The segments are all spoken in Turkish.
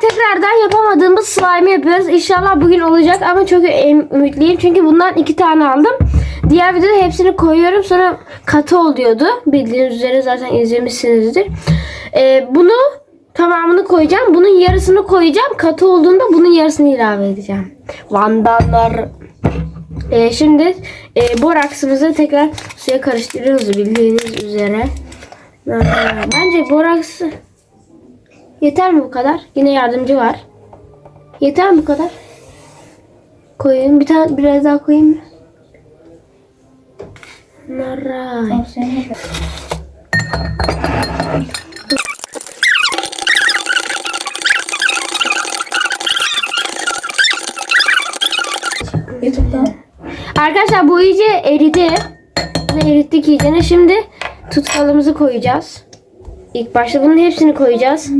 tekrardan yapamadığımız slime yapıyoruz. İnşallah bugün olacak ama çok ümitliyim. Çünkü bundan iki tane aldım. Diğer videoda hepsini koyuyorum. Sonra katı oluyordu. Bildiğiniz üzere zaten izlemişsinizdir. Ee, bunu tamamını koyacağım. Bunun yarısını koyacağım. Katı olduğunda bunun yarısını ilave edeceğim. Vandallar. Ee, şimdi e, boraksımızı tekrar suya karıştırıyoruz bildiğiniz üzere. Bence boraks yeter mi bu kadar? Yine yardımcı var. Yeter mi bu kadar? Koyayım. Bir tane biraz daha koyayım mı? Naray. YouTube'dan. Arkadaşlar bu iyice eridi. Bunu erittik iyice. Şimdi tutkalımızı koyacağız. İlk başta bunun hepsini koyacağız.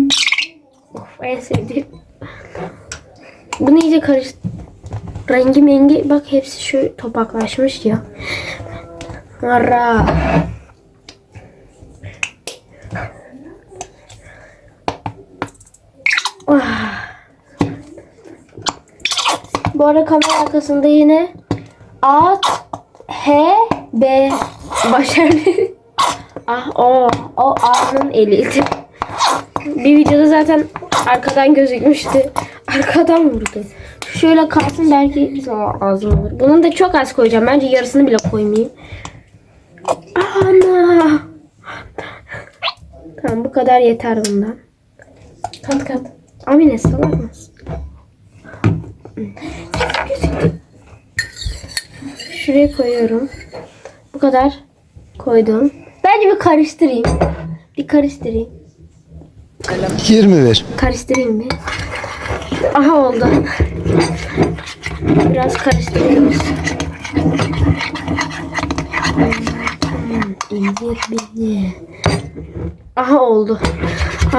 Of, en sevdiğim. Bunu iyice karış... Rengi mengi bak hepsi şu topaklaşmış ya. Ara. Ah. Bu arada kamera arkasında yine A H B başarılı. ah o o A'nın eliydi. Bir videoda zaten arkadan gözükmüştü. Arkadan vurdu. Şöyle kalsın belki az olur. Bunun da çok az koyacağım. Bence yarısını bile koymayayım. Ana. Tamam bu kadar yeter bundan. Kat kat. Amine salak mısın? Şuraya koyuyorum. Bu kadar koydum. Bence bir karıştırayım. Bir karıştırayım. 20 ver. Karıştırayım bir. Aha oldu. Biraz karıştırıyoruz. İncir bizi. Aha oldu. Aa,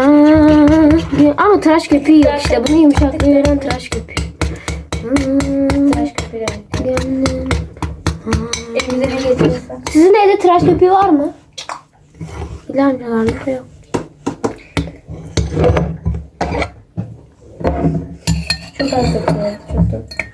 ama tıraş köpüğü yok işte. Bunu yumuşaklığı veren tıraş köpüğü. Hmm, Tıraş köpüğü gönlüm. Getiriyorsa. Sizin evde tıraş köpüğü var mı? Bilal amcalarda yok. Çok az döküyor. Çok dök.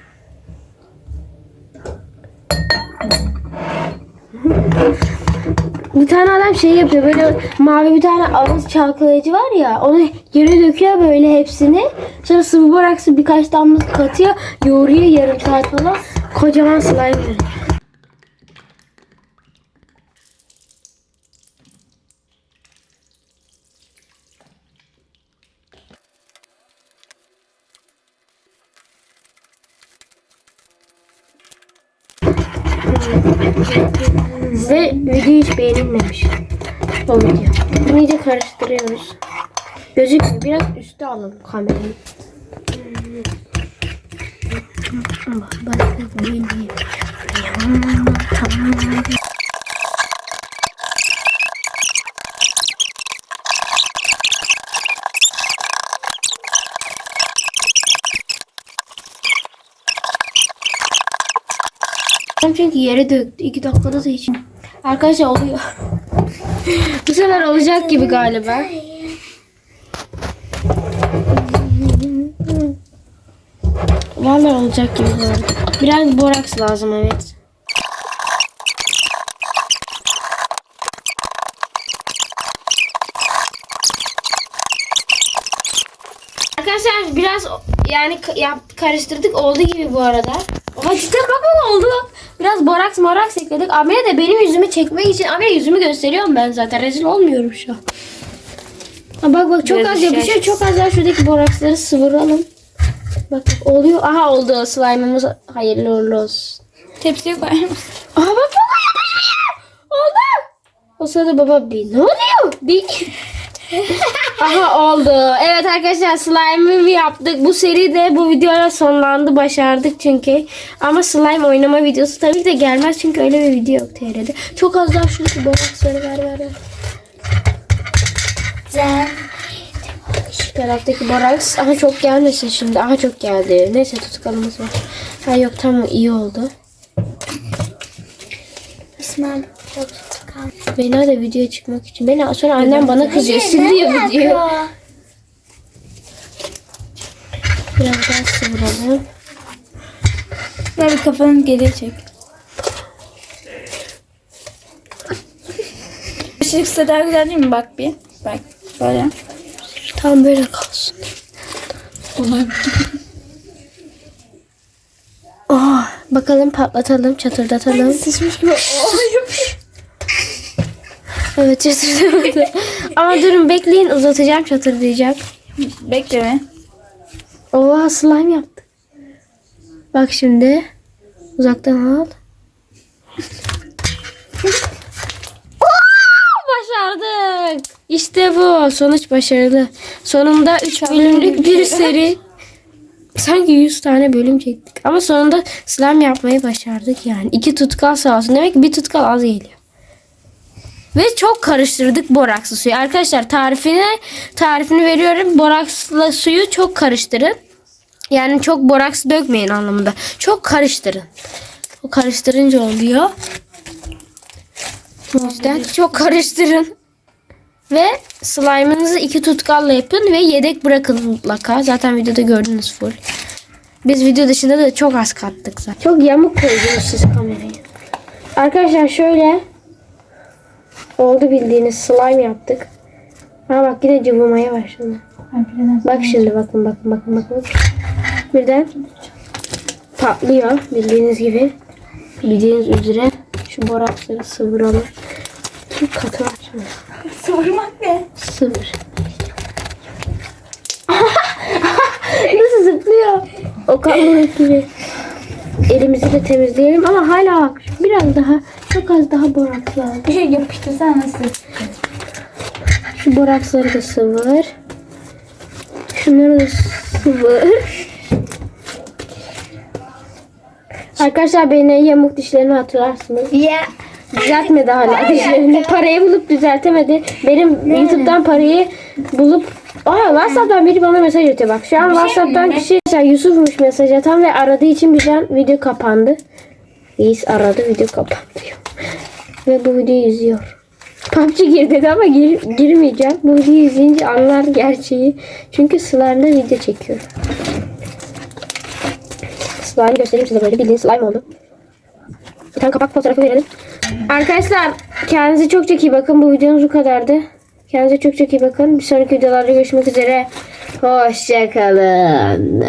Bir tane adam şey yapıyor böyle mavi bir tane ağız çalkalayıcı var ya onu yere döküyor böyle hepsini. Sonra sıvı boraksı birkaç damla katıyor yoğuruyor yarım saat falan. Kocaman slime Size video hiç beğenilmemiş. O video. Bunu iyice karıştırıyoruz. Gözükmüyor. Biraz üstte alalım kamerayı. Bak, bak, böyle. Çünkü yere döktü. İki dakikada da hiç. Arkadaşlar oluyor. Bu sefer olacak gibi galiba. Vallahi olacak gibi bu. Biraz boraks lazım evet. Arkadaşlar biraz yani karıştırdık oldu gibi bu arada. Ama cidden bakın oldu. Biraz boraks moraks ekledik. Amine de benim yüzümü çekmek için Amine yüzümü gösteriyorum ben zaten. Rezil olmuyorum şu an. Ha, bak bak çok Biraz az yapışıyor. şaş. Çok az daha şuradaki boraksları sıvıralım. Bak bak oluyor. Aha oldu. Slime'ımız hayırlı uğurlu olsun. Tepsiye koyar mısın? Aha bak bak yapışıyor. Oldu. O sırada baba bir ne oluyor? Bir Aha oldu. Evet arkadaşlar slime'ı yaptık. Bu seri de bu videoyla sonlandı. Başardık çünkü. Ama slime oynama videosu tabii ki de gelmez. Çünkü öyle bir video yok TR'de. Çok az daha şu boraksları ver ver ver. Şu taraftaki boraks. Aha çok gelmesin şimdi. Aha çok geldi. Neyse tutkalımız var. Ha yok tamam iyi oldu. İsmail. Beni de videoya çıkmak için. Beni sonra annem bana kızıyor. Siliyor videoyu. Biraz daha sıvıralım. Ver bir kafanı geriye çek. Işıksa daha güzel değil mi? Bak bir. Bak böyle. Tam böyle kalsın. Oh, bakalım patlatalım, çatırdatalım. Sıçmış gibi. Evet çatırdamadı. Ama durun bekleyin uzatacağım çatırdayacak. Bekleme. Oha slime yaptı. Bak şimdi. Uzaktan al. Başardık. İşte bu. Sonuç başarılı. Sonunda 3 bölümlük bir seri. Sanki 100 tane bölüm çektik. Ama sonunda slime yapmayı başardık yani. İki tutkal sağ olsun. Demek ki bir tutkal az geliyor. Ve çok karıştırdık borakslı suyu. Arkadaşlar tarifini tarifini veriyorum. Borakslı suyu çok karıştırın. Yani çok boraks dökmeyin anlamında. Çok karıştırın. O karıştırınca oluyor. O yüzden çok karıştırın. Ve slime'ınızı iki tutkalla yapın ve yedek bırakın mutlaka. Zaten videoda gördünüz full. Biz video dışında da çok az kattık zaten. Çok yamuk koydunuz siz kamerayı. Arkadaşlar şöyle oldu bildiğiniz slime yaptık. Ha bak yine cıvımaya başladı. Bak şimdi bakın bakın bakın bakın. Birden patlıyor bildiğiniz gibi. Bildiğiniz üzere şu boraksları sıvıralım. Şu katı açma. Sıvırmak ne? Sıvır. Nasıl zıplıyor? O kamburuk gibi. Elimizi de temizleyelim ama hala biraz daha çok az daha boraks lazım. Bir şey yapıştırsan nasıl? Şu boraksları da sıvır. Şunları da sıvır. Arkadaşlar beni yamuk dişlerini hatırlarsınız. Ya. Düzeltmedi hala dişlerini. Parayı bulup düzeltemedi. Benim YouTube'dan parayı bulup Aa WhatsApp'tan biri bana mesaj atıyor bak. Şu an WhatsApp'tan kişi mesela Yusuf'muş mesaj atan ve aradığı için birden video kapandı. Reis aradı video kapandı diyor. Ve bu videoyu izliyor. PUBG gir dedi ama gir, girmeyeceğim. Bu videoyu izleyince anlar gerçeği. Çünkü slime'la video çekiyor. Slime göstereyim size böyle bildiğin slime oldu. Bir tane kapak fotoğrafı verelim. Arkadaşlar kendinize çok çok iyi bakın. Bu videomuz bu kadardı. Kendinize çok çok iyi bakın. Bir sonraki videolarda görüşmek üzere. Hoşçakalın.